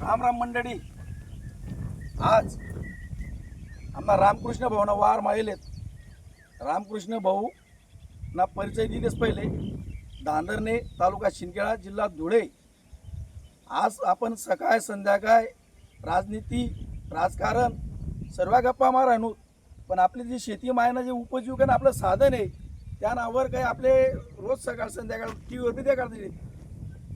राम राम मंडळी. आज आम्हाला रामकृष्ण भाऊना वार माहिलेत रामकृष्ण भाऊ ना परिचय दिलेच पहिले. दांदरने तालुका शिंदखेडा जिल्हा धुळे. आज आपण सकाळ संध्याकाळ राजनीती राजकारण सर्व गप्पा मारानू पण आपली जी शेती मायनं जे उपजीविका आपलं साधन आहे त्या नावावर काही आपले रोज सकाळ संध्याकाळ टी व्हीवर बी त्या काढता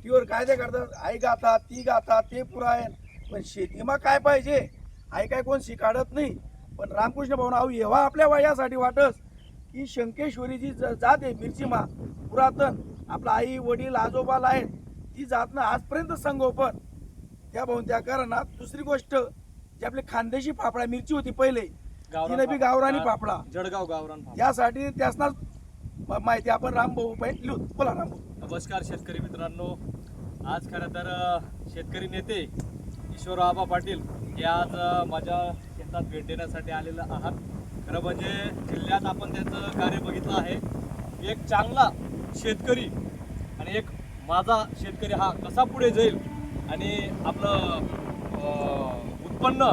व्हीवर काय ते करतात. आई गातात ती गातात ते पुरा आहे पण शेतीमा काय पाहिजे? आई काय कोण शिकाडत नाही. पण रामकृष्ण नाव एव्हा आपल्या वयासाठी वाटस की शंकेश्वरीची ज- जात आहे मिरचीमा. पुरातन. आपला आई वडील आजोबाला आहेत. ती जातनं आजपर्यंत संगोपन. त्या भाऊन त्या कारणात दुसरी गोष्ट जी आपली खानदेशी फाफडा मिरची होती पहिले तिने बी गावरानी फाफडा जळगाव गावरान. त्यासाठी त्यासनाच माहिती आपण रामभाऊ पाहिजे. लिहू बोला रामभाऊ. नमस्कार शेतकरी मित्रांनो. आज खरं तर शेतकरी नेते ईश्वर आबा पाटील हे आज माझ्या शेतात भेट देण्यासाठी आलेलं आहात. खरं म्हणजे जिल्ह्यात आपण त्याचं कार्य बघितलं आहे. एक चांगला शेतकरी आणि एक माझा शेतकरी हा कसा पुढे जाईल आणि आपलं उत्पन्न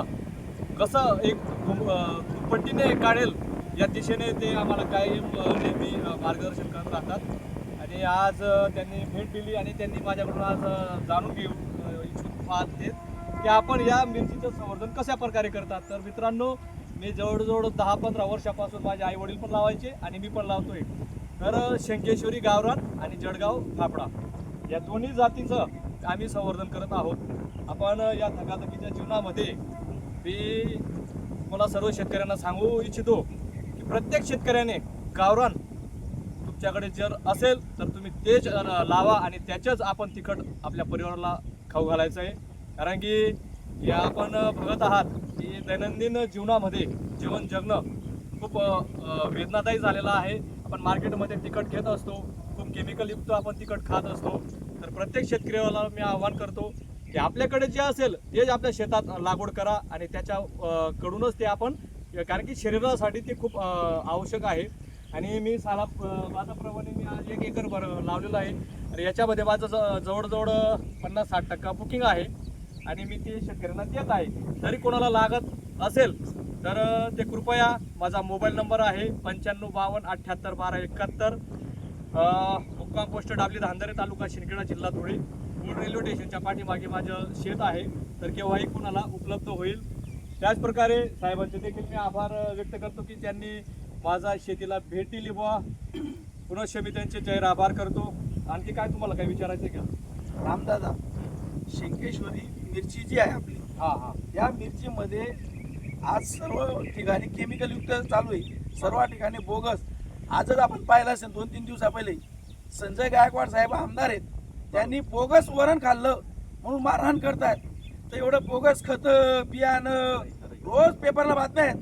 कसं एक दुप्पटीने काढेल या दिशेने ते आम्हाला कायम नेहमी मार्गदर्शन करत राहतात. आणि आज त्यांनी भेट दिली आणि त्यांनी माझ्याकडून आज जाणून घेऊ इच्छुक पाहत आहेत की आपण या मिरचीचं संवर्धन कशा प्रकारे करतात. तर मित्रांनो मी जवळजवळ दहा पंधरा वर्षापासून माझे आई वडील पण लावायचे आणि मी पण लावतोय. तर शंकेश्वरी गावरान आणि जळगाव फापडा या दोन्ही जातीचं आम्ही संवर्धन करत आहोत. आपण या धकाधकीच्या जीवनामध्ये मी मला सर्व शेतकऱ्यांना सांगू इच्छितो की प्रत्येक शेतकऱ्याने गावरान तुमच्याकडे जर असेल तर तुम्ही तेच लावा आणि त्याच्याच आपण तिखट आपल्या परिवाराला खाऊ घालायचं आहे. कारण की या आपण बघत आहात की दैनंदिन जीवनामध्ये जीवन जगणं खूप वेदनादायी झालेलं आहे. आपण मार्केटमध्ये तिखट घेत असतो खूप केमिकलयुक्त आपण तिखट खात असतो. तर प्रत्येक शेतकऱ्याला मी आवाहन करतो की आपल्याकडे जे असेल तेच आपल्या शेतात लागवड करा आणि त्याच्या कडूनच ते आपण कारण की शरीरासाठी ते खूप आवश्यक आहे. आणि मी साला अ, मी आज एक एकर भर लावलेलं आहे. आणि याच्यामध्ये माझं ज- जवळजवळ पन्नास साठ टक्का बुकिंग आहे. आणि मी ते शेतकऱ्यांना देत आहे. जरी कोणाला लागत असेल तर अ, ते कृपया माझा मोबाईल नंबर आहे पंच्याण्णव बावन्न अठ्ठ्याहत्तर बारा एकाहत्तर. मुक्काम पोस्ट डाबली धांदरे तालुका शिंदखेडा जिल्हा धुळे. मूळ रेल्वे स्टेशनच्या पाठीमागे माझं शेत आहे. तर केव्हाही कुणाला उपलब्ध होईल. त्याचप्रकारे साहेबांचे देखील मी आभार अ, व्यक्त करतो की त्यांनी माझा शेतीला भेट दिली बुवा. पुनश्च मी त्यांचे आभार करतो. आणखी काय तुम्हाला काही विचारायचं आहे का? रामदादा शंकेश्वरी मिरची जी आहे आपली हां हां. या मिरचीमध्ये आज सर्व ठिकाणी केमिकल युक्त चालू आहे. सर्व ठिकाणी बोगस. आजच आपण पाहिलं असेल दोन तीन दिवसा पहिले. संजय गायकवाड साहेब आमदार आहेत. त्यांनी बोगस वरण खाल्लं. म्हणून मारहाण करतायत. तर एवढं बोगस खत बियाणं रोज पेपरला बातम्या आहेत.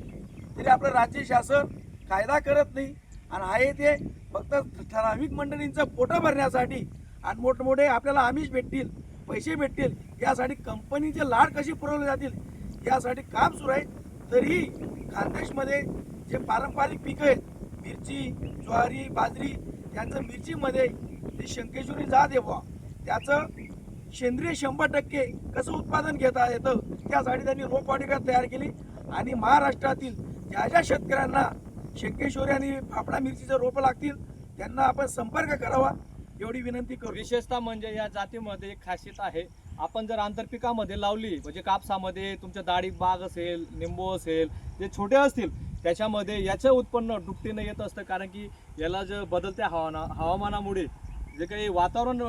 तरी आपलं राज्य शासन कायदा करत नाही. आणि आहे ते फक्त ठराविक मंडळींचं पोटं भरण्यासाठी. आणि मोठमोठे आपल्याला आमिष भेटतील पैसे भेटतील. यासाठी कंपनीचे लाड कशी पुरवले जातील यासाठी काम सुरू आहे. तरीही खानदेशमध्ये जे पारंपरिक पिकं आहेत मिरची ज्वारी बाजरी त्यांचं मिरचीमध्ये ते शंकेश्वरी जात आहे बुवा. त्याचं सेंद्रिय शंभर टक्के कसं उत्पादन घेता येतं त्यासाठी त्यांनी रोपवाटिका तयार केली. आणि महाराष्ट्रातील ज्या ज्या शेतकऱ्यांना शेकेश्वरी आणि फाफडा मिरचीचं रोपं लागतील त्यांना आपण संपर्क करावा एवढी विनंती करू विशेषतः म्हणजे या जातीमध्ये एक खासियत आहे आपण जर आंतरपिकामध्ये लावली म्हणजे कापसामध्ये तुमच्या दाढी बाग असेल निंबू असेल जे छोटे असतील त्याच्यामध्ये याचं उत्पन्न दुपटीनं येत असतं कारण की याला जर बदलत्या हवाना हवामानामुळे जे काही वातावरण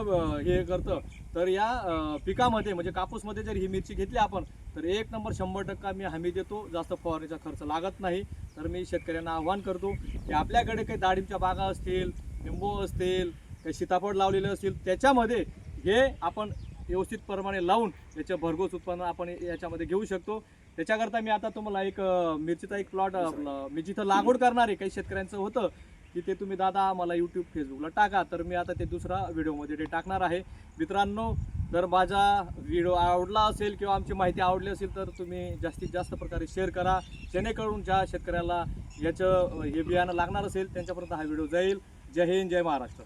हे करतं तर या पिकामध्ये म्हणजे कापूसमध्ये जर ही मिरची घेतली आपण तर एक नंबर शंभर टक्का मी हमी देतो. जास्त फवारणीचा खर्च लागत नाही. तर मी शेतकऱ्यांना आव्हान करतो की आपल्याकडे काही डाळिंबच्या बागा असतील लिंबू असतील काही सीताफळ लावलेले असतील त्याच्यामध्ये हे आपण व्यवस्थित प्रमाणे लावून याचं भरघोस उत्पन्न आपण याच्यामध्ये घेऊ शकतो. त्याच्याकरता मी आता तुम्हाला एक मिरचीचा एक प्लॉट मी जिथं लागवड करणार आहे काही शेतकऱ्यांचं होतं की ते तुम्ही दादा मला यूट्यूब फेसबुकला टाका. तर मी आता ते दुसरा व्हिडिओमध्ये ते टाकणार आहे. मित्रांनो जर माझा व्हिडिओ आवडला असेल किंवा आमची माहिती आवडली असेल तर तुम्ही जास्तीत जास्त प्रकारे शेअर करा. जेणेकरून ज्या शेतकऱ्याला याचं हे बियाणं लागणार असेल त्यांच्यापर्यंत हा व्हिडिओ जाईल. जय हिंद जय महाराष्ट्र.